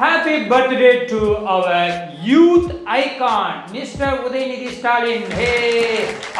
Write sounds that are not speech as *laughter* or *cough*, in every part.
Happy birthday to our youth icon mister Udhayanidhi Stalin hey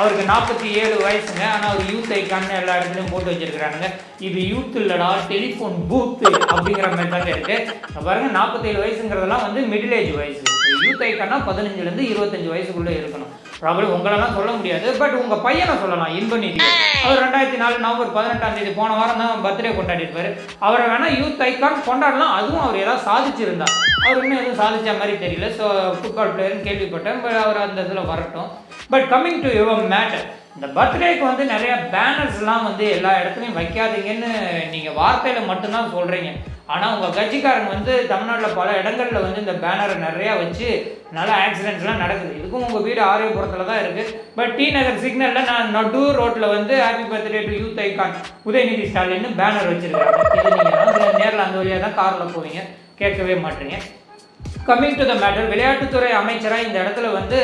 அவருக்கு நாற்பத்தி ஏழு வயசுங்க. ஆனால் அவர் யூத் ஐகான் எல்லா இடத்துலையும் போட்டு வச்சிருக்கிறாங்க இது யூத் இல்லடா டெலிஃபோன் பூத்து அப்படிங்கிற மாதிரி தாங்க இருக்கு. பாருங்க நாற்பத்தேழு வயசுங்கிறதெல்லாம் வந்து மிடில் ஏஜ் வயசு. யூத் ஐக்கான்னா பதினஞ்சுலேருந்து இருபத்தஞ்சு வயசுக்குள்ளே இருக்கணும். ப்ராப்ளம் உங்களெல்லாம் சொல்ல முடியாது. பட் உங்கள் பையனை சொல்லலாம் இன்பநிதி. அவர் ரெண்டாயிரத்தி நாலு நவம்பர் பதினெட்டாம் தேதி போன வாரம் தான் பர்த்டே கொண்டாடிருப்பாரு அவரை வேணால் யூத் ஐக்கான் கொண்டாடலாம். அதுவும் அவர் ஏதாவது சாதிச்சிருந்தார் அவர் இன்னும் எதுவும் சாதிச்ச மாதிரி தெரியல. ஸோ ஃபுட்பால் பிளேயர்னு கேள்விப்பட்டேன். பட் அவர் அந்த இதில் வரட்டும். But coming to your matter இந்த பர்த்டேக்கு வந்து நிறைய பேனர்ஸ்லாம் வந்து எல்லா இடத்துலையும் வைக்காதீங்கன்னு நீங்கள் வார்த்தையில் மட்டும்தான் சொல்கிறீங்க ஆனால் உங்கள் கட்சிக்காரங்க வந்து தமிழ்நாட்டில் பல இடங்களில் வந்து இந்த பேனரை நிறையா வச்சு நல்ல ஆக்சிடென்ட்ஸ்லாம் நடக்குது. இதுக்கும் உங்கள் வீடு ஆரியபுரத்தில் தான் இருக்குது பட் டி நகர் சிக்னலில் நான் நடு ரோட்டில் வந்து happy birthday to youth icon Udhayanidhi ஸ்டாலின்னு banner வச்சுருக்காங்க. இது நீங்கள் நேரில் அந்த வழியாக தான் காரில் போவீங்க. கேட்கவே மாட்டீங்க. கம்மிங் டு த மேட்டர் விளையாட்டுத்துறை அமைச்சராக இந்த இடத்துல வந்து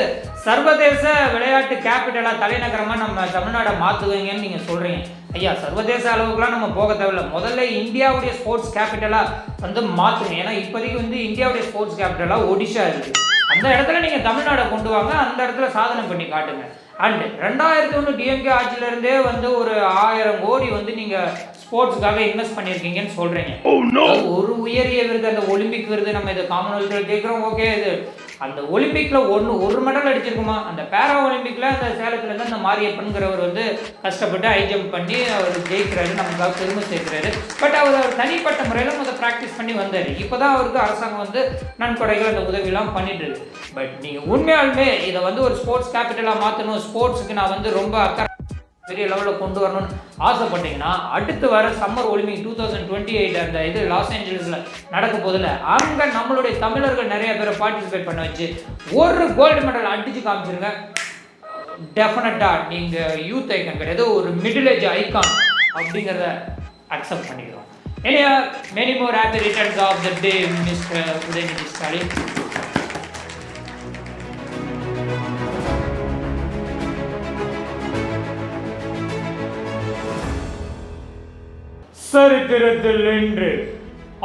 சர்வதேச விளையாட்டு கேபிட்டலாக தலைநகரமாக நம்ம தமிழ்நாடை மாற்றுவீங்கன்னு நீங்கள் சொல்கிறீங்க ஐயா சர்வதேச அளவுக்குலாம் நம்ம போக தேவையில்ல. முதல்ல இந்தியாவுடைய ஸ்போர்ட்ஸ் கேபிட்டலாக வந்து மாற்றுங்க ஏன்னா இப்போதைக்கு வந்து இந்தியாவுடைய ஸ்போர்ட்ஸ் கேபிட்டலாக ஒடிஷா இருக்குது. அந்த இடத்துல நீங்கள் தமிழ்நாடை கொண்டு வாங்க. அந்த இடத்துல சாதனை பண்ணி காட்டுங்க. அண்ட் ரெண்டாயிரத்தி ஒன்று டிஎம்கே ஆட்சியிலேருந்தே வந்து ஒரு ஆயிரம் கோடி வந்து நீங்கள் ஸ்போர்ட்ஸுக்காக இன்வெஸ்ட் பண்ணியிருக்கீங்கன்னு சொல்கிறீங்க ஒரு உயரிய விருது அந்த ஒலிம்பிக் விருது நம்ம இது காமன்வெல்த்தில் கேட்குறோம். ஓகே இது அந்த ஒலிம்பிக்கில் ஒன்று ஒரு மெடல் அடிச்சிருக்குமா? அந்த பேரா ஒலிம்பிக்கில் அந்த சேலத்துலேருந்து அந்த மாரியப்பன்கிறவர் வந்து கஷ்டப்பட்டு ஹை ஜம்ப் பண்ணி அவர் ஜெயிக்கிறாரு நமக்காக பெருமை சேர்க்கிறாரு. பட் அவர் அவர் தனிப்பட்ட முறையில் அதை ப்ராக்டிஸ் பண்ணி வந்தார். இப்போ தான் அவருக்கு அரசாங்கம் வந்து நன்கொடைகள் அந்த உதவிலாம் பண்ணிட்டு இருக்கு. பட் நீங்கள் உண்மையாலுமே இதை வந்து ஒரு ஸ்போர்ட்ஸ் கேபிட்டலாக மாற்றணும் ஸ்போர்ட்ஸுக்கு நான் வந்து ரொம்ப அக்கறை பெரிய லெவலில் கொண்டு வரணும்னு ஆசைப்பட்டீங்கன்னா அடுத்து வர summer Olympic two thousand twenty eight அந்த இது லாஸ் ஏஞ்சல்ஸில் நடக்க போதில் அங்கே நம்மளுடைய தமிழர்கள் நிறைய பேரை பார்ட்டிசிபேட் பண்ண வச்சு ஒரு கோல்டு மெடல் அடிச்சு காமிச்சிருங்க. டெஃபினட்டாக நீங்கள் யூத் ஐக்கான் கிடையாது ஒரு மிடில் ஏஜ் ஐக்கான் அப்படிங்கிறத அக்செப்ட் பண்ணிக்கிறோம். எனியா many more happy returns of the day mister Udhayanidhi Stalin சரித்திரத்தில் நின்று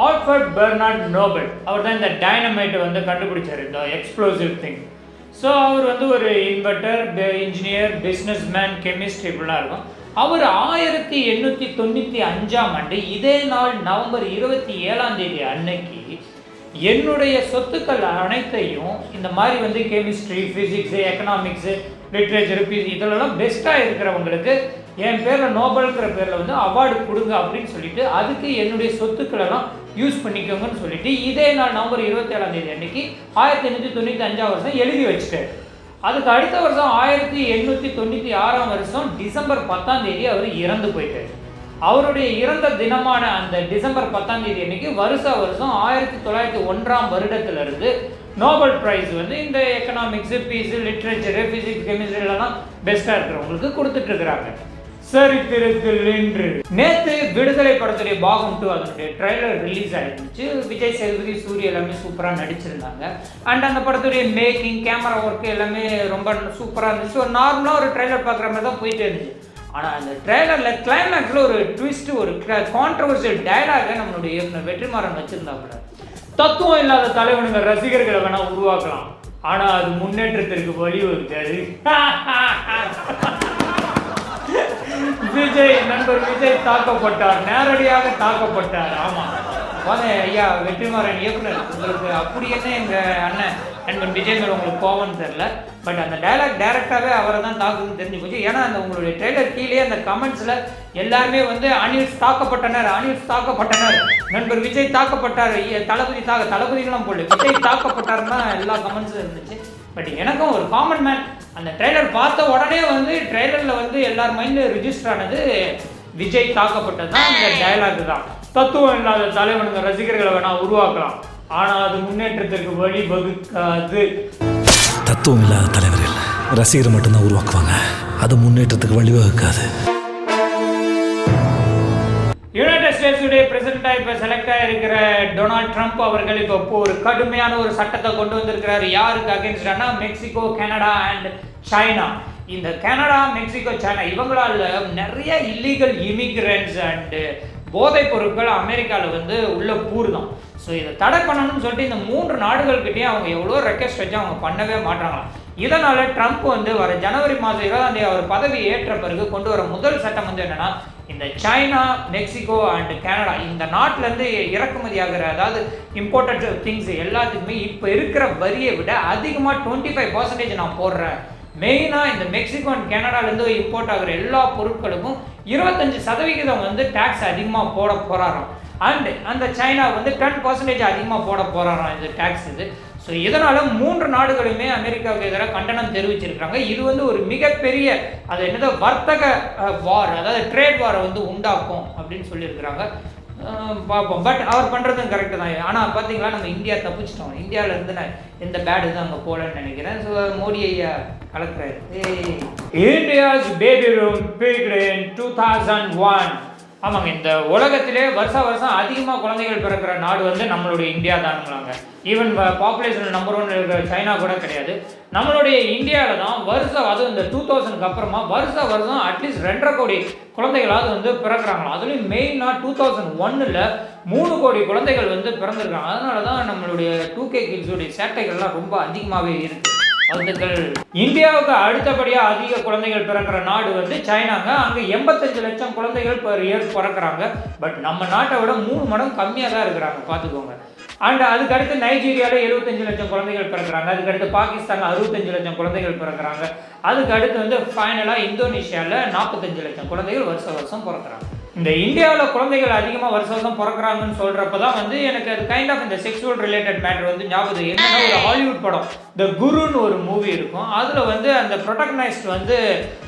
ஆல்ஃபர்ட் பெர்னார்ட் நோபல். அவர் தான் இந்த டைனமைட்டை வந்து கண்டுபிடிச்சார் இந்த எக்ஸ்ப்ளோசிவ் திங் ஸோ அவர் வந்து ஒரு inverter engineer businessman chemist இப்படிலாம் இருக்கும். அவர் ஆயிரத்தி எண்ணூற்றி தொண்ணூற்றி அஞ்சாம் ஆண்டு இதே நாள் நவம்பர் இருபத்தி ஏழாம் தேதி அன்னைக்கு என்னுடைய சொத்துக்கள் அனைத்தையும் இந்த மாதிரி வந்து chemistry physics economics literature peace பெஸ்ட்டாக இருக்கிறவங்களுக்கு என் பேரில் நோபல்ங்கிற பேரில் வந்து அவார்டு கொடுங்க அப்படின்னு சொல்லிட்டு அதுக்கு என்னுடைய சொத்துக்களெல்லாம் யூஸ் பண்ணிக்கோங்கன்னு சொல்லிட்டு இதே நாள் நவம்பர் இருபத்தேழாம் தேதி அன்னைக்கு ஆயிரத்தி எண்ணூற்றி தொண்ணூற்றி அஞ்சாம் வருஷம் எழுதி வச்சுட்டாரு. அதுக்கு அடுத்த வருஷம் ஆயிரத்தி எண்ணூற்றி தொண்ணூற்றி ஆறாம் வருஷம் டிசம்பர் பத்தாம் தேதி அவர் இறந்து போயிட்டார். அவருடைய இறந்த தினமான அந்த டிசம்பர் பத்தாம் தேதி அன்னைக்கு வருஷா வருஷம் ஆயிரத்தி தொள்ளாயிரத்தி ஒன்றாம் வருடத்திலிருந்து நோபல் ப்ரைஸ் வந்து இந்த எக்கனாமிக்ஸு பீஸு லிட்ரேச்சரு ஃபிசிக்ஸ் கெமிஸ்ட்ரிலலாம் பெஸ்ட்டாக இருக்கிறவங்களுக்கு கொடுத்துட்ருக்குறாங்க சரித்திரத்தில் இன்று நேத்து விடுதலை படத்துடைய பாகம் டூ அதனுடைய ட்ரைலர் ரிலீஸ் ஆயிருந்துச்சு. விஜய் சேதுபதி சூரிய எல்லாமே சூப்பராக நடிச்சிருந்தாங்க. அண்ட் அந்த படத்துடைய மேக்கிங் கேமரா ஒர்க் எல்லாமே ரொம்ப சூப்பராக இருந்துச்சு. ஒரு நார்மலாக ஒரு ட்ரைலர் பார்க்குற மாதிரி தான் போயிட்டே இருந்துச்சு. ஆனால் அந்த ட்ரைலரில் கிளைமேக்ஸில் ஒரு ட்விஸ்ட் ஒரு கான்ட்ரவர்சியல் டயலாகை நம்மளுடைய இயக்குனர் வெற்றிமாறன் வச்சிருந்தாப்புல. தத்துவம் இல்லாத தலைவனுங்க ரசிகர்களை வேணால் உருவாக்கலாம். ஆனால் அது முன்னேற்றத்திற்கு வழிவகுக்காது. *laughs* விஜய் நண்பர் விஜய் தாக்கப்பட்டார். நேரடியாக தாக்கப்பட்டார். ஆமா. வாங்க ஐயா வெற்றிமாறன் இயக்குனர். உங்களுக்கு அப்படி என்ன எங்க அண்ணன் நண்பன் விஜய் உங்களுக்கு கோவம்னு தெரில பட் அந்த டைலாக் டைரெக்டாகவே அவரை தான் தாக்குதுன்னு தெரிஞ்சு போச்சு. ஏன்னா அந்த உங்களுடைய ட்ரெய்லர் கீழே அந்த கமெண்ட்ஸ்ல எல்லாருமே வந்து அனில்ஸ் தாக்கப்பட்டனர் அனில்ஸ் தாக்கப்பட்டனர். நண்பர் விஜய் தாக்கப்பட்டார். ஐயா, தளபதி தாக்க தளபதிகளும் போடல. விஜய் தாக்கப்பட்டாருன்னா எல்லா கமெண்ட்ஸும் இருந்துச்சு. பட் எனக்கும் ஒரு காமன் மேன் அந்த ட்ரெய்லர் பார்த்த உடனே வந்து ட்ரெய்லரில் வந்து எல்லார் மைண்டில் ரிஜிஸ்டர் ஆனது விஜய் தாக்கப்பட்டது தான். இந்த டயலாக் தான். தத்துவம் இல்லாத தலைவனுங்க ரசிகர்களை வேணா உருவாக்கலாம். ஆனால் அது முன்னேற்றத்திற்கு வழி வகுக்காது. தத்துவம் இல்லாத தலைவர்கள் ரசிகர் மட்டும்தான் உருவாக்குவாங்க. அது முன்னேற்றத்துக்கு வழிவகுக்காது யுஎஸ்யுடைய ஸ்டேட்ஸுடைய இப்போ செலக்ட் ஆகிருக்கிற டொனால்ட் ட்ரம்ப் அவர்கள் இப்போ இப்போ ஒரு கடுமையான ஒரு சட்டத்தை கொண்டு வந்திருக்கிறார். யாருக்கு அகேன்ஸ்டானா மெக்சிகோ கனடா அண்ட் சைனா இந்த கனடா மெக்சிகோ சைனா இவங்களால நிறைய இல்லீகல் இமிகிரண்ட்ஸ் அண்டு போதைப் பொருட்கள் அமெரிக்காவில் வந்து உள்ள கூறுதான் ஸோ இதை தடை பண்ணணும்னு சொல்லிட்டு இந்த மூன்று நாடுகள்கிட்டயும் அவங்க எவ்வளோ ரெக்வஸ்ட் வச்சு அவங்க பண்ணவே மாட்டாங்களாம். இதனால் ட்ரம்ப் வந்து வர ஜனவரி மாதம் இருபதாம் தேதி அவர் பதவி ஏற்ற பிறகு கொண்டு வர முதல் சட்டம் வந்து என்னன்னா இந்த சைனா மெக்சிகோ அண்ட் கனடா இந்த நாட்டிலேருந்து இறக்குமதி ஆகிற அதாவது இம்போர்ட்டட் திங்ஸ் எல்லாத்துக்குமே இப்போ இருக்கிற வரியை விட அதிகமாக டுவெண்ட்டி ஃபைவ் பர்சன்டேஜ் நான் போடுறேன். மெயினாக இந்த மெக்சிகோ அண்ட் கனடாலேருந்து இம்போர்ட் ஆகிற எல்லா பொருட்களுக்கும் இருபத்தஞ்சு சதவிகிதம் வந்து டேக்ஸ் அதிகமாக போட போகிறாராம் அண்ட் அந்த சைனா வந்து டென் பர்சன்டேஜ் அதிகமாக போட போகிறாராம் இந்த டேக்ஸ் இது. ஸோ இதனால் மூன்று நாடுகளுமே அமெரிக்காவுக்கு எதிராக கண்டனம் தெரிவிச்சிருக்கிறாங்க? இது வந்து ஒரு மிகப்பெரிய அது என்னது வர்த்தக வார் அதாவது ட்ரேட் வாரை வந்து உண்டாக்கும் அப்படின்னு சொல்லியிருக்கிறாங்க. பார்ப்போம். பட் அவர் பண்ணுறதும் கரெக்டு தான். ஆனால் பார்த்தீங்களா நம்ம இந்தியா தப்பிச்சிட்டோம். இந்தியாவில் இருந்து நான் எந்த பேடு தான் அங்கே போகலன்னு நினைக்கிறேன். ஸோ மோடி ஐயா கலக்குறாரு. India's baby room in two thousand one ஆமாங்க இந்த உலகத்திலே வருஷம் வருஷம் அதிகமாக குழந்தைகள் பிறக்கிற நாடு வந்து நம்மளுடைய இந்தியா தானுங்களாங்க. ஈவன் பாப்புலேஷன் நம்பர் ஒன் இருக்கிற சைனா கூட கிடையாது. நம்மளுடைய இந்தியாவில் தான் வருஷம் அதுவும் இந்த டூ தௌசண்ட்க்கு அப்புறமா வருஷம் வருஷம் அட்லீஸ்ட் ரெண்டரை கோடி குழந்தைகளாவது வந்து பிறக்கிறாங்களா அதுலேயும் மெயினாக டூ தௌசண்ட் ஒன்னில் மூணு கோடி குழந்தைகள் வந்து பிறந்திருக்காங்க. அதனால தான் நம்மளுடைய டூ கே கிட்ஸுடைய சேட்டைகள்லாம் ரொம்ப அதிகமாகவே இருக்குது வாழ்த்துக்கள் இந்தியாவுக்கு அடுத்தபடியாக அதிக குழந்தைகள் பிறக்கிற நாடு வந்து சைனாங்க. அங்கே எண்பத்தஞ்சு லட்சம் குழந்தைகள் பர் இயர் பிறக்கிறாங்க. பட் நம்ம நாட்டை விட மூணு மடங்கு கம்மியாக தான் இருக்கிறாங்க. பார்த்துக்கோங்க. அண்ட் அதுக்கடுத்து நைஜீரியாவில் எழுபத்தஞ்சு லட்சம் குழந்தைகள் பிறக்கிறாங்க. அதுக்கு அடுத்து பாகிஸ்தானில் அறுபத்தஞ்சு லட்சம் குழந்தைகள் பிறக்கிறாங்க. அதுக்கு அடுத்து வந்து ஃபைனலாக இந்தோனேஷியாவில் நாற்பத்தஞ்சு லட்சம் குழந்தைகள் வருஷம் வருஷம் பிறக்கிறாங்க. இந்த இந்தியாவில் குழந்தைகள் அதிகமாக வருஷம் வருஷம் பிறக்கிறாங்கன்னு சொல்கிறப்ப தான் வந்து எனக்கு அது கைண்ட் ஆஃப் இந்த செக்ஷுவல் ரிலேட்டட் மேட்டர் வந்து ஞாபகம் என்னன்னா ஒரு ஹாலிவுட் படம் த குருன்னு ஒரு மூவி இருக்கும். அதில் வந்து அந்த ப்ரொட்டக்னைஸ்ட் வந்து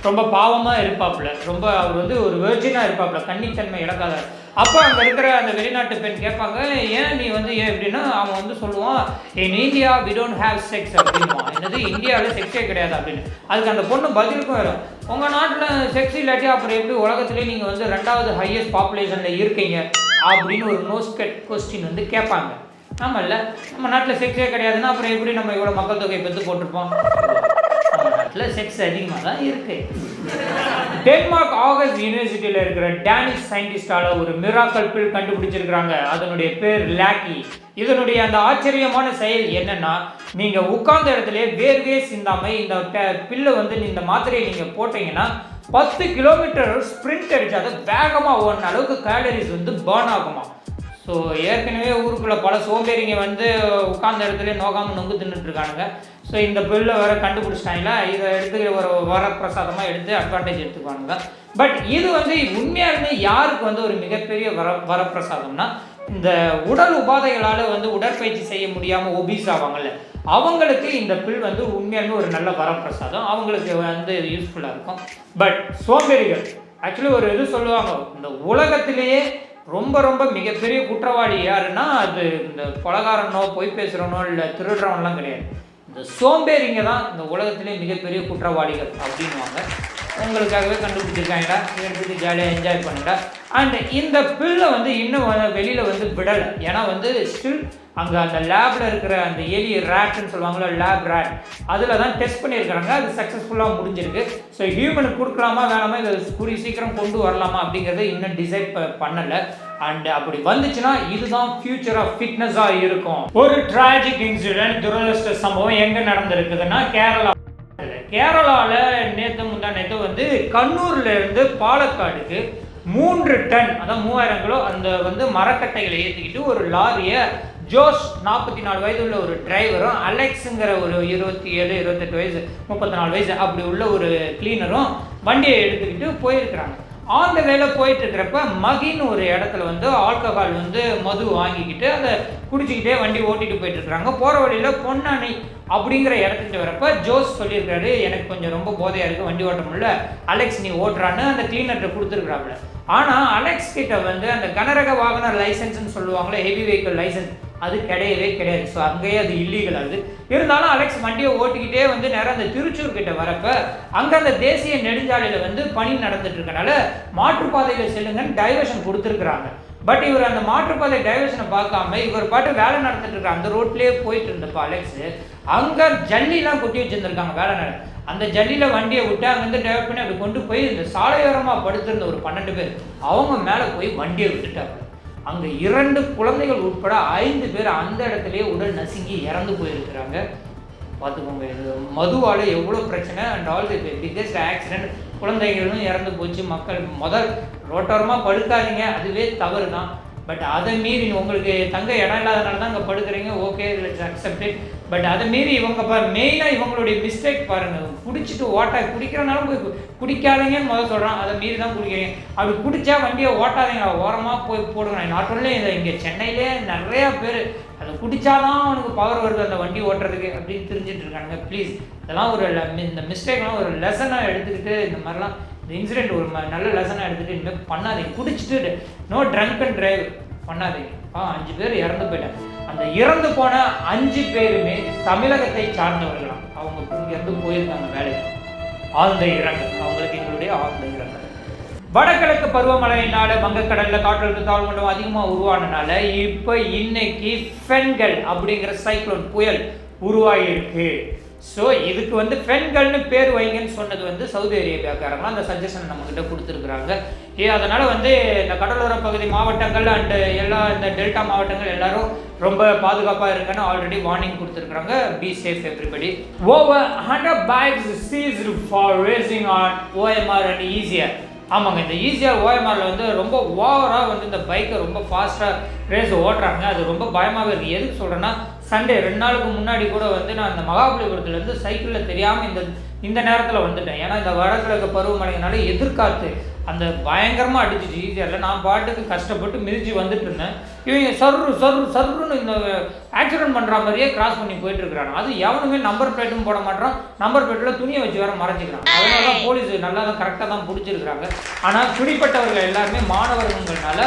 ரொம்ப பாவமாக இருப்பாப்புல. ரொம்ப அவர் வந்து ஒரு வெர்ஜினாக இருப்பாப்புல. கன்னித்தன்மை இழக்காத அப்போ அங்கே இருக்கிற அந்த வெளிநாட்டு பெண் கேட்பாங்க ஏன் நீ வந்து ஏன் எப்படின்னா அவன் வந்து சொல்லுவான் in India we don't have sex அப்படின்வான் என்னது இந்தியாவில் செக்ஸே கிடையாது அப்படின்னு. அதுக்கு அந்த பொண்ணு பதிலுக்கும் வரும் உங்கள் நாட்டில் செக்ஸ் இல்லாட்டி அப்புறம் எப்படி உலகத்துலேயே நீங்கள் வந்து ரெண்டாவது ஹையஸ்ட் பாப்புலேஷனில் இருக்கீங்க? அப்படின்னு ஒரு நோஸ்கட் கொஸ்டின் வந்து கேட்பாங்க. ஆமாம்ல நம்ம நாட்டில் செக்ஸே கிடையாதுன்னா அப்புறம் எப்படி நம்ம இவ்வளோ மக்கள் தொகை பெற்று போட்டிருப்போம்? நாட்டில் செக்ஸ் அதிகமாக தான் இருக்கு. டென்மார்க் ஆகஸ்ட் யூனிவர்சிட்டியில் இருக்கிற டேனிஷ் சயின்டிஸ்டால ஒரு மிராக்கல் பில் கண்டுபிடிச்சிருக்கிறாங்க. அதனுடைய பேர் லேக்கி இதனுடைய அந்த ஆச்சரியமான செயல் என்னன்னா நீங்க உட்கார்ந்த இடத்துல வேர்வே சிந்தாம இந்த பில்லை வந்து இந்த மாத்திரையை நீங்க போட்டீங்கன்னா பத்து கிலோமீட்டர் ஸ்ப்ரிண்ட் அடிச்சு அதை வேகமாக ஓடின அளவுக்கு கேலரிஸ் வந்து பர்ன் ஆகுமா ஸோ ஏற்கனவே ஊருக்குள்ளே பல சோம்பேறிங்க வந்து உட்கார்ந்த இடத்துல நோக்காமல் நொங்கு தின்னுட்டு இருக்கானுங்க. ஸோ இந்த பில்லை வேறு கண்டுபிடிச்சிட்டாங்களா? இதை எடுத்து ஒரு வரப்பிரசாதமாக எடுத்து அட்வான்டேஜ் எடுத்துக்குவானுங்க. பட் இது வந்து உண்மையாக இருந்து யாருக்கு வந்து ஒரு மிகப்பெரிய வர வரப்பிரசாதம்னா இந்த உடல் உபாதைகளால் வந்து உடற்பயிற்சி செய்ய முடியாமல் ஒபீஸ் ஆவாங்கல்ல அவங்களுக்கு இந்த பில் வந்து உண்மையாலுமே ஒரு நல்ல வரப்பிரசாதம். அவங்களுக்கு வந்து யூஸ்ஃபுல்லாக இருக்கும். பட் சோம்பேறிகள் ஆக்சுவலி ஒரு இது சொல்லுவாங்க இந்த உலகத்திலேயே ரொம்ப ரொம்ப மிகப்பெரிய குற்றவாளி யாருன்னா அது இந்த கொலகாரனோ பொய் பேசுகிறவனோ இல்லை திருடுறவன்லாம் கிடையாது. இந்த சோம்பேறிங்க தான் இந்த உலகத்திலே மிகப்பெரிய குற்றவாளிகள் அப்படின்வாங்க உங்களுக்காகவே கண்டுபிடிச்சிருக்காங்கடா. எடுத்துட்டு ஜாலியாக என்ஜாய் பண்ணுடா அண்ட் இந்த பில்லை வந்து இன்னும் வெளியில் வந்து விடலை. ஏன்னா வந்து ஸ்டில் அங்கே அந்த லேபில் இருக்கிற அந்த எலி ரேட்னு சொல்லுவாங்களோ லேப் ரேட் அதில் தான் டெஸ்ட் பண்ணியிருக்கிறாங்க. அது சக்ஸஸ்ஃபுல்லாக முடிஞ்சிருக்கு. ஸோ ஹியூமனுக்கு கொடுக்கலாமா வேணாமா இதை கூடிய சீக்கிரம் கொண்டு வரலாமா அப்படிங்கிறத இன்னும் டிசைட் பண்ணலை. அண்ட் அப்படி வந்துச்சுன்னா இதுதான் ஃபியூச்சர் ஆஃப் ஃபிட்னஸாக இருக்கும். ஒரு ட்ராஜிக் இன்சிடென்ட் துரதிருஷ்ட சம்பவம் எங்கே நடந்திருக்குதுன்னா கேரளா. கேரளாவில் நேற்று முந்தா நேற்று வந்து கண்ணூர்லேருந்து பாலக்காடுக்கு மூன்று டன் அதான் மூவாயிரம் கிலோ அந்த வந்து மரக்கட்டைகளை ஏற்றிக்கிட்டு ஒரு லாரியை ஜோஷ் நாற்பத்தி நாலு வயது உள்ள ஒரு டிரைவரும் அலெக்ஸுங்கிற ஒரு இருபத்தி ஏழு இருபத்தெட்டு வயசு முப்பத்தி நாலு வயசு அப்படி உள்ள ஒரு கிளீனரும் வண்டியை எடுத்துக்கிட்டு போயிருக்கிறாங்க. ஆன் த வேல போயிட்டு இருக்கிறப்ப மகின்னு ஒரு இடத்துல வந்து ஆல்கஹால் வந்து மது வாங்கிக்கிட்டு அதை குடிச்சிக்கிட்டே வண்டி ஓட்டிட்டு போயிட்டு இருக்கிறாங்க போகிற வழியில் பொன்னானை அப்படிங்கிற இடத்துக்கு வரப்ப ஜோஸ் சொல்லியிருக்காரு எனக்கு கொஞ்சம் ரொம்ப போதையாக இருக்குது வண்டி ஓட்ட முடியல. அலெக்ஸ் நீ ஓட்டுறான்னு அந்த கிளீனர்கிட்ட கொடுத்துருக்குறாப்புல. ஆனால் அலெக்ஸ் கிட்ட வந்து அந்த கனரக வாகன லைசன்ஸ்னு சொல்லுவாங்களே ஹெவி வெஹிக்கிள் லைசன்ஸ் அது கிடையவே கிடையாது. ஸோ அங்கேயே அது இல்லீகல் அது இருந்தாலும் அலெக்ஸ் வண்டியை ஓட்டிக்கிட்டே வந்து நேரம் அந்த திருச்சூர் கிட்ட வரப்ப அங்கே அந்த தேசிய நெடுஞ்சாலையில் வந்து பணி நடந்துட்டு இருக்கனால மாற்றுப்பாதையில் செல்லுங்கன்னு டைவர்ஷன் கொடுத்துருக்குறாங்க. பட் இவர் அந்த மாற்றுப்பாதை டைவர்ஷனை பார்க்காம இவர் பாட்டு வேலை நடந்துட்டு இருக்க அந்த ரோட்லேயே போயிட்டு இருந்தப்ப அலெக்ஸ் அங்கே ஜல்லிலாம் கொட்டி வச்சிருந்துருக்காங்க வேலை நட. அந்த ஜல்லியில் வண்டியை விட்டு அங்கேருந்து டைவர்ட் பண்ணி அப்படி கொண்டு போய் இந்த சாலையோரமாக படுத்திருந்த ஒரு பன்னெண்டு பேர் அவங்க மேலே போய் வண்டியை விட்டுட்டாங்க. அங்கே இரண்டு குழந்தைகள் உட்பட ஐந்து பேர் அந்த இடத்துலயே உடல் நசுங்கி இறந்து போயிருக்கிறாங்க. பார்த்துக்கோங்க இது மதுவால் எவ்வளோ பிரச்சனை and all the biggest accident குழந்தைகளும் இறந்து போச்சு. மக்கள் முதல் ரோட்டோரமாக படுக்காதீங்க அதுவே தவறு தான் பட் அதை மீறி உங்களுக்கு தங்க இடம் இல்லாதனால தான் அங்கே படுக்கிறீங்க. ஓகே லெட்ஸ் அக்செப்டட் பட் அதை மீறி இவங்க பாரு மெயினாக இவங்களுடைய மிஸ்டேக் பாருங்கள் குடிச்சிட்டு ஓட்டா குடிக்கிறனாலும் போய் கு- குடிக்காதீங்கன்னு முதல் சொல்கிறான் அதை மீறி தான் குடிக்கிறீங்க. அப்படி குடிச்சா வண்டியை ஓட்டாதீங்க ஓரமாக போய் போடுங்க. நாட் ஒன்லி இந்த இங்கே சென்னையிலே நிறையா பேர் அதை குடித்தாதான் அவனுக்கு பவர் வருது அந்த வண்டி ஓட்டுறதுக்கு அப்படின்னு தெரிஞ்சுட்டு இருக்காங்க ப்ளீஸ் இதெல்லாம் ஒரு இந்த மிஸ்டேக்லாம் ஒரு லெசனாக எடுத்துக்கிட்டு இந்த மாதிரிலாம் இந்த இன்சிடென்ட் ஒரு ம- நல்ல லெசனாக எடுத்துகிட்டு இனிமேல் பண்ணாதீங்க. குடிச்சிட்டு நோ ட்ரங்க் அண்ட் டிரைவ் பண்ணாதீங்க. ஆ அஞ்சு பேர் இறந்து போயிட்டாங்க. அந்த இறந்து போன அஞ்சு பேருமே தமிழகத்தை சார்ந்தவர்களாம். அவங்க இங்கேருந்து போயிருக்காங்க வேலைக்கு. ஆழ்ந்த இரங்கல். அவங்களுக்கு எங்களுடைய ஆழ்ந்த இரங்கல். வடகிழக்கு பருவமழையினால வங்கக்கடலில் காற்றழுத்த தாழ்வு மண்டலம் அதிகமாக உருவானனால இப்போ இன்னைக்கு ஃபென்கள் அப்படிங்கிற சைக்ளோன் புயல் உருவாகியிருக்கு ஸோ இதுக்கு வந்து பெண்கள்னு பேர் வைங்கன்னு சொன்னது வந்து சவுதி அரேபியாக்காரங்க. அந்த சஜஷன் நம்மக்கிட்ட கொடுத்துருக்குறாங்க. ஏ அதனால் வந்து இந்த கடலோர பகுதி மாவட்டங்கள் அண்டு எல்லா இந்த டெல்டா மாவட்டங்கள் எல்லாரும் ரொம்ப பாதுகாப்பாக இருக்குன்னு ஆல்ரெடி வார்னிங் கொடுத்துருக்குறாங்க. Be safe everybody over hundred bikes seize for racing on OMR and easier ஆமாங்க இந்த ஈஸியாக ஓஎம்ஆரில் வந்து ரொம்ப ஓவராக வந்து இந்த பைக்கை ரொம்ப ஃபாஸ்ட்டாக ரேஸ் ஓட்டுறாங்க. அது ரொம்ப பயமாகவே இருக்குது எதுக்கு சொல்கிறேன்னா சண்டே ரெண்டு நாளுக்கு முன்னாடி கூட வந்து நான் இந்த மகாபலிபுரத்துலேருந்து சைக்கிளில் தெரியாமல் இந்த இந்த நேரத்தில் வந்துட்டேன். ஏன்னா இந்த வடகிழக்கு பருவமழைனால எதிர்காத்து அந்த பயங்கரமாக அடிச்சிச்சு ஈஸியாக நான் பாட்டுக்கு கஷ்டப்பட்டு மிதிச்சு வந்துட்டு இருந்தேன் இவங்க சர்ரு சர்ரு சர்ருன்னு இந்த ஆக்சிடென்ட் பண்ணுற மாதிரியே கிராஸ் பண்ணி போயிட்டுருக்குறாங்க அது எவனுமே நம்பர் பிளேட்டும் போட மாட்டான் நம்பர் பிளேட்டில் துணியை வச்சு வேற மறைச்சிக்கிறான். அதனால தான் போலீஸ் நல்லா தான் கரெக்டாக தான் பிடிச்சிருக்கிறாங்க. ஆனால் பிடிப்பட்டவர்கள் எல்லாருமே மாணவர்கள்னால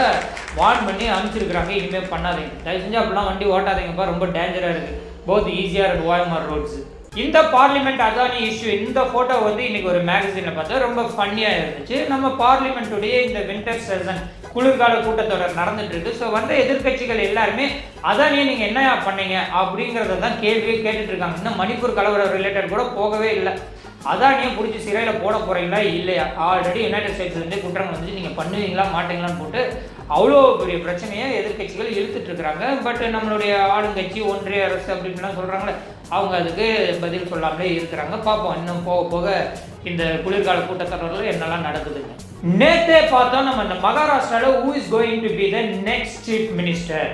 வார்ன் பண்ணி அனுப்பிச்சிருக்கிறாங்க. இனிமேல் பண்ணாதீங்க. தயவு செஞ்சு அப்படிலாம் வண்டி ஓட்டாதீங்கப்பா. ரொம்ப டேஞ்சராக இருக்குது போத் ஈஸியாக இருக்குது ஓஎம்ஆர் ரோட்ஸு இந்த பார்லிமெண்ட் அதானி இஷ்யூ இந்த ஃபோட்டோ வந்து இன்னைக்கு ஒரு மேகசினில் பார்த்தா ரொம்ப ஃபன்னியாக இருந்துச்சு. நம்ம பார்லிமெண்ட்டுடைய இந்த வின்டர் சீசன் குளிர்கால கூட்டத்தொடர் நடந்துட்டு இருக்கு ஸோ வந்த எதிர்க்கட்சிகள் எல்லாருமே அதானியை நீங்கள் என்ன பண்ணீங்க? அப்படிங்கிறத தான் கேள்வியே கேட்டுட்டு இருக்காங்க. இந்த மணிப்பூர் கலவரம் ரிலேட்டட் கூட போகவே இல்லை. அதானியை பிடிச்சி சிறையில் போட போகிறீங்களா இல்லையா. ஆல்ரெடி யுனைடெட் ஸ்டேட்ஸ்லேருந்து குற்றம் வந்து நீங்கள் பண்ணுவீங்களா மாட்டீங்களான்னு போட்டு அவ்வளோ பெரிய பிரச்சனையை எதிர்க்கட்சிகள் இழுத்துட்டு இருக்கிறாங்க. பட் நம்மளுடைய ஆளுங்கட்சி ஒன்றிய அரசு அப்படின்லாம் சொல்கிறாங்களே அவங்க அதுக்கு பதில் சொல்லாமலே இருக்கிறாங்க. பார்ப்போம் இன்னும் போக போக இந்த குளிர்கால கூட்டத்தொடரில் என்னெல்லாம் நடக்குதுங்க. நேத்தே பார்த்தோம் நம்ம இந்த மகாராஷ்டிராவில் who is going to be the next chief minister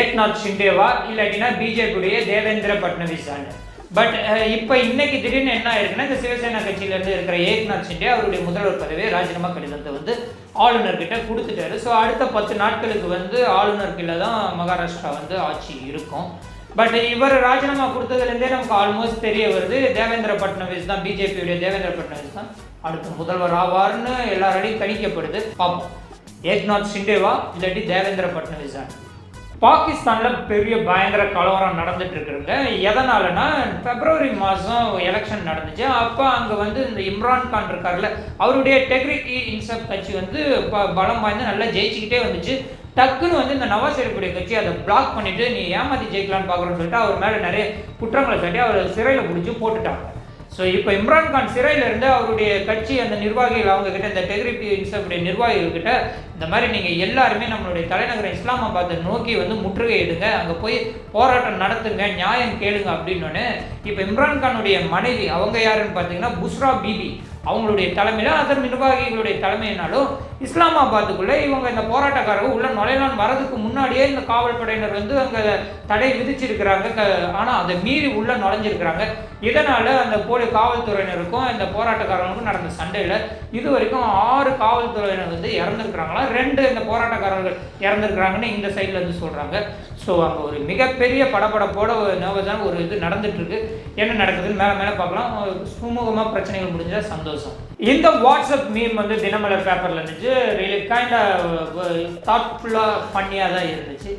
Eknath ஷிண்டேவா இல்லாட்டினா பிஜேபியுடைய தேவேந்திர பட்னவிஸான்னு பட் இப்போ இன்னைக்கு திடீர்னு என்ன ஆயிருக்குன்னா இந்த சிவசேனா கட்சியிலேருந்து இருக்கிற ஏக்நாத் ஷிண்டே அவருடைய முதல்வர் பதவியை ராஜினாமா கடிதத்தை வந்து ஆளுநர்கிட்ட கொடுத்துட்டாரு. ஸோ அடுத்த பத்து நாட்களுக்கு வந்து ஆளுநர் கீழே தான் மகாராஷ்டிரா வந்து ஆட்சி இருக்கும். பட் இவர் ராஜினாமா கொடுத்ததுலேருந்தே நமக்கு ஆல்மோஸ்ட் தெரிய வருது. தேவேந்திர பட்னவிஸ் தான் பிஜேபியுடைய தேவேந்திர பட்னவிஸ் தான். அடுத்த முதல்வர் ஆவார்னு எல்லாராலையும் கணிக்கப்படுது. பார்ப்போம் ஏக்நாத் சிண்டேவா இல்லாட்டி தேவேந்திர பட்னவிஸ் தான். பாகிஸ்தானில் பெரிய பயங்கர கலவரம் நடந்துட்டு இருக்குங்க எதனாலனா பிப்ரவரி மாதம் எலெக்ஷன் நடந்துச்சு. அப்போ அங்கே வந்து இந்த இம்ரான் கான் இருக்கார்ல அவருடைய டெக்ரிட்டி இன்சப் கட்சி வந்து ப பலம் வாய்ந்து நல்லா ஜெயிச்சுக்கிட்டே வந்துச்சு. டக்குன்னு வந்து இந்த நவாஸ் ஷெரீஃபுடைய கட்சி அதை பிளாக் பண்ணிட்டு நீ ஏமாத்தி ஜெயிக்கலாம்னு பார்க்குறோன்னு சொல்லிட்டு அவர் மேலே நிறைய குற்றங்களை சாட்டி அவர் சிறையில் பிடிச்சி போட்டுட்டாங்க. ஸோ இப்போ இம்ரான் கான் சிறையில இருந்து அவருடைய கட்சி அந்த நிர்வாகிகள் அவங்க கிட்ட இந்த டெக்ரிட்டி நிர்வாகிகள் கிட்ட இந்த மாதிரி நீங்கள் எல்லாருமே நம்மளுடைய தலைநகர் இஸ்லாமாபாத்தை நோக்கி வந்து முற்றுகையிடுங்க அங்கே போய் போராட்டம் நடத்துங்க நியாயம் கேளுங்க அப்படின்னோடனே இப்போ இம்ரான்கானுடைய மனைவி அவங்க யாருன்னு பார்த்தீங்கன்னா புஸ்ரா பிபி. அவங்களுடைய தலைமையில் அதன் நிர்வாகிகளுடைய தலைமையினாலும் இஸ்லாமாபாத்துக்குள்ளே இவங்க இந்த போராட்டக்காரங்க உள்ள நுழையலான்னு வரதுக்கு முன்னாடியே இந்த காவல்படையினர் வந்து அங்கே தடை விதிச்சிருக்கிறாங்க. க ஆனால் அதை மீறி உள்ள நுழைஞ்சிருக்கிறாங்க. இதனால் அந்த போலி காவல்துறையினருக்கும் இந்த போராட்டக்காரங்களுக்கும் நடந்த சண்டையில் இது வரைக்கும் ஆறு காவல்துறையினர் வந்து இறந்துருக்கிறாங்களா ரெண்டு இந்த போராட்டக்காரர்கள் இறந்துருக்குறாங்கன்னு இந்த சைடில் சொல்கிறாங்க ஸோ அங்கே ஒரு மிகப்பெரிய படபடப்போட ஒரு ஒரு இது நடந்துட்டுருக்கு. என்ன நடக்குதுன்னு மேலே மேலே பார்க்கலாம். சுமூகமாக பிரச்சனைகள் முடிஞ்சால் சந்தோஷம். இந்த வாட்ஸ்அப் மீம் வந்து தினமலர் பேப்பரில் இருந்துச்சு. ரியலி கைண்ட் தாட்ஃபுல்லாக ஃபன்னியாக தான் இருந்துச்சு.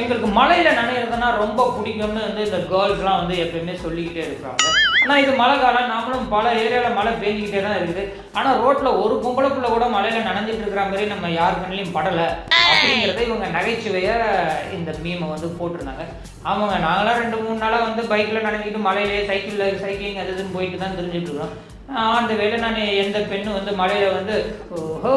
எங்களுக்கு மலையில் நினைக்கிறதுனா ரொம்ப பிடிக்கும்னு வந்து இந்த கேர்ள்ஸ்லாம் வந்து எப்பயுமே சொல்லிக்கிட்டே இருக்கிறாங்க ஆனால் இது மழை காலம் நாமளும் பல ஏரியாவில் மழை பெஞ்சிக்கிட்டே தான் இருக்குது. ஆனால் ரோட்டில் ஒரு பொம்பளை கூட மழையில் நனைஞ்சிட்டு இருக்கிற மாதிரி நம்ம யார் கண்ணிலையும் படலை. அப்படிங்கிறத இவங்க நகைச்சுவையாக இந்த மீமை வந்து போட்டிருந்தாங்க. ஆமாங்க நாங்களாம் ரெண்டு மூணு நாளாக வந்து பைக்கில் நனைஞ்சிக்கிட்டு மலையிலே சைக்கிளில் சைக்கிளிங் அது இதுன்னு போயிட்டு தான் தெரிஞ்சுட்டு இருக்கோம் அந்த வேளை நான் எந்த பெண்ணு வந்து மழையில் வந்து ஓஹோ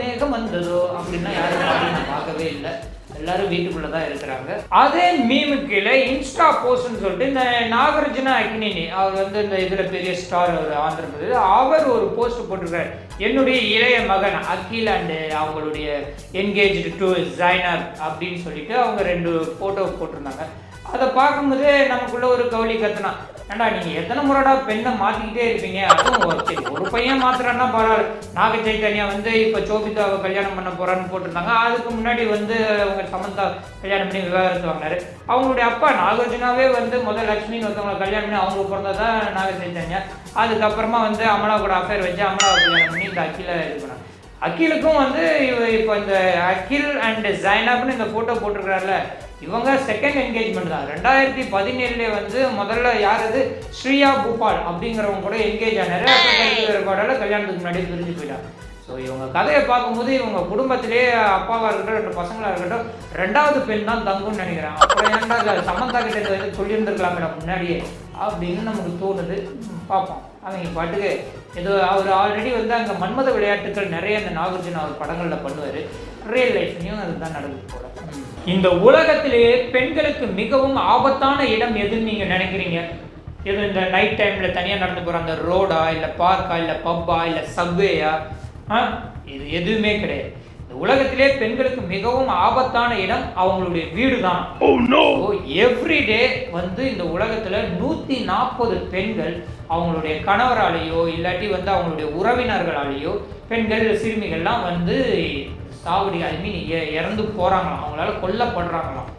மேகம் வந்ததோ? அப்படின்னா யாரும் நான் பார்க்கவே இல்லை. எல்லாரும் வீட்டுக்குள்ள தான் இருக்கிறாங்க. அதே மீமு கீழே இன்ஸ்டா போஸ்ட்னு சொல்லிட்டு இந்த நாகார்ஜுனா அக்னினி அவர் வந்து இந்த இதில் பெரிய ஸ்டார் அவர் ஆந்திர பிரதேஷ் அவர் ஒரு போஸ்ட் போட்டிருக்கார். என்னுடைய இளைய மகன் அகில் அண்டு அவங்களுடைய என்கேஜ்டு டு ஜைனர் அப்படின்னு சொல்லிட்டு அவங்க ரெண்டு ஃபோட்டோ போட்டிருந்தாங்க. அதை பார்க்கும்போது நமக்குள்ள ஒரு கவுளி கத்துனா ஏண்டா நீங்க எத்தனை முறைடா பெண்ணை மாத்திக்கிட்டே இருப்பீங்க அதுவும் ஒரு- சரி, ஒரு பையன் மாத்திரன்னா பரவாயில்ல. நாக சைத்தன்யா வந்து இப்ப சோபிதாவை கல்யாணம் பண்ண போறான்னு போட்டிருந்தாங்க. அதுக்கு முன்னாடி வந்து அவங்க சமந்தா கல்யாணம் பண்ணி விவாகரத்து வாங்கினாரு. அவங்களுடைய அப்பா நாகார்ஜுனாவே வந்து முதல் லட்சுமி ஒருத்தவங்களை கல்யாணம் பண்ணி அவங்க பிறந்ததான் நாக சைத்தன்யா. அதுக்கப்புறமா வந்து அமலா கூட அஃபேர் வச்சு அமலாவை கல்யாணம் பண்ணி இந்த அகில இது பண்ணாங்க. அக்கிலுக்கும் வந்து இப்போ இந்த அகில் அண்ட் ஜைனாப்னு இந்த ஃபோட்டோ போட்டிருக்கிறாருல இவங்க செகண்ட் என்கேஜ்மெண்ட் தான். ரெண்டாயிரத்தி பதினேழுல வந்து முதல்ல யார் அது? ஸ்ரீயா பூபால் அப்படிங்கிறவங்க கூட என்கேஜ் ஆனாரு. வேறுபாடால கல்யாணத்துக்கு முன்னாடி பிரிஞ்சு போயிட்டாங்க. ஸோ இவங்க கதையை பார்க்கும்போது இவங்க குடும்பத்திலே அப்பாவா இருக்கட்டும் ரெண்டு பசங்களா இருக்கட்டும் ரெண்டாவது பெண் தான் தங்குன்னு நினைக்கிறேன். அப்புறம் ஏன்டா சமந்தா கிட்ட இதை வந்து சொல்லியிருந்திருக்கலாம் மேடம் முன்னாடியே. அப்படின்னு நமக்கு தோணுது. பார்ப்போம். அவங்க பாட்டுக்கு ஏதோ அவர் ஆல்ரெடி வந்து அங்கே மன்மத விளையாட்டுகள் நிறைய அந்த நாகார்ஜுன அவர் படங்களில் பண்ணுவார். ரியல் லைஃப்லையும் அதுதான் நடக்குது போல. இந்த உலகத்திலேயே பெண்களுக்கு மிகவும் ஆபத்தான இடம் எதுன்னு நீங்கள் நினைக்கிறீங்க? எது இந்த நைட் டைமில் தனியாக நடந்து போகிற அந்த ரோடா இல்லை பார்க்கா இல்லை பப்பா இல்லை சப்வேயா ஆ? இது எதுவுமே கிடையாது. இந்த உலகத்திலே பெண்களுக்கு மிகவும் ஆபத்தான இடம் அவங்களுடைய வீடு தான் எவ்ரிடே வந்து இந்த உலகத்துல நூத்தி நாற்பது பெண்கள் அவங்களுடைய கணவராலேயோ இல்லாட்டி வந்து அவங்களுடைய உறவினர்களாலேயோ பெண்கள் சிறுமிகள்லாம் வந்து சாவடி ஐ மீன் இறந்து போறாங்களாம். அவங்களால கொல்லப்படுறாங்களாம்.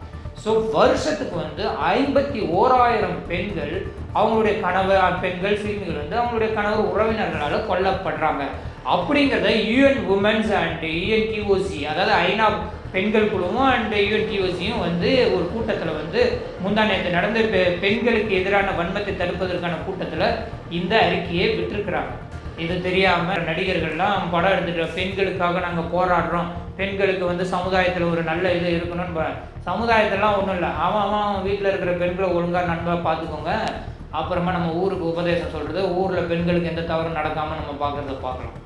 ஸோ வருஷத்துக்கு வந்து ஐம்பத்தி ஓராயிரம் பெண்கள் அவங்களுடைய கணவர் பெண்கள் சிறுமிகள் வந்து அவங்களுடைய கணவர் உறவினர்களால் கொல்லப்படுறாங்க. அப்படிங்கிறத யூஎன் உமன்ஸ் அண்ட் யூஎன் அதாவது ஐநா பெண்கள் குழுவும் அண்ட் யூஎன் கியூஓசியும் வந்து ஒரு கூட்டத்தில் வந்து முந்தா நேற்று நடந்த பெ- பெண்களுக்கு எதிரான வன்மத்தை தடுப்பதற்கான கூட்டத்தில் இந்த அறிக்கையை விட்டுருக்குறாங்க. இது தெரியாமல் நடிகர்கள்லாம் படம் எடுத்துகிட்டு பெண்களுக்காக நாங்கள் போராடுறோம். பெண்களுக்கு வந்து சமுதாயத்தில் ஒரு நல்ல இது இருக்கணும்னு ப- சமுதாயத்திலாம் ஒன்றும் இல்லை. அவன் அவன் அவன் வீட்டில் இருக்கிற பெண்களை ஒழுங்காக நண்பாக பார்த்துக்கோங்க அப்புறமா நம்ம ஊருக்கு உபதேசம் சொல்கிறது ஊரில் பெண்களுக்கு எந்த தவறும் நடக்காமல் நம்ம பார்க்குறத பார்க்கலாம்